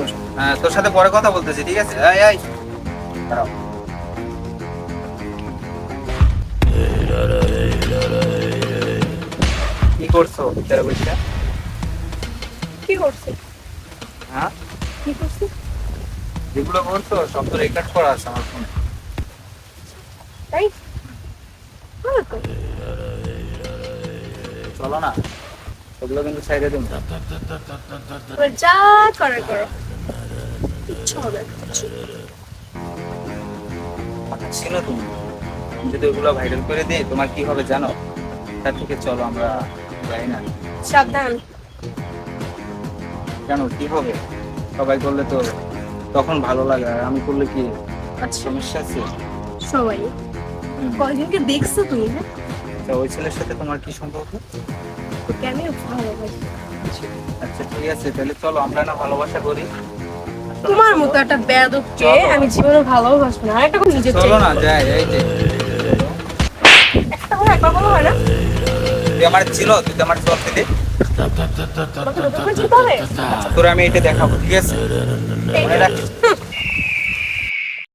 তোর- হ্যাঁ তোর সাথে পরে কথা বলতেছি ঠিক আছে? এই এই। দাঁড়াও। কি করছ কি করছে? হ্যাঁ? কি করছে? যেগুলো করছ সব তো রেকর্ড করা আছে আমার ফোনে তাই? চলো না ওগুলো কিন্তু সাইডে দিন। যা করার করো। কিচ্ছু হবে কিচ্ছু। ছিল তুমি যদি ওগুলো ভাইরাল করে দিই তোমার কি হবে জানো? তার থেকে চলো আমরা যাই না। সাবধান। কেন কি হবে? সবাই করলে তো তখন ভালো লাগে আর আমি করলে কি? আচ্ছা। সমস্যা আছে? সবাই। হুম। কয়জনকে দেখছ তুমি হ্যাঁ? তা ওই ছেলের সাথে তোমার কি সম্পর্ক? আমি ভালোবাসি। আচ্ছা ঠিক আছে তাহলে চলো আমরা না ভালোবাসা করি। তোমার মতো একটা বেয়াদবকে। আমি জীবনে ভালোবাসবো না। আরেকটা করে নিজের চলো না যাই এই যে। একটা করে একবার বলা হয় না? তুই আমার ছিল তুই তো আমার চল দিলে তোমাকে নতুন করে যেতে হবে। তোর আমি এটা দেখাবো ঠিক আছে? মনে রাখিস?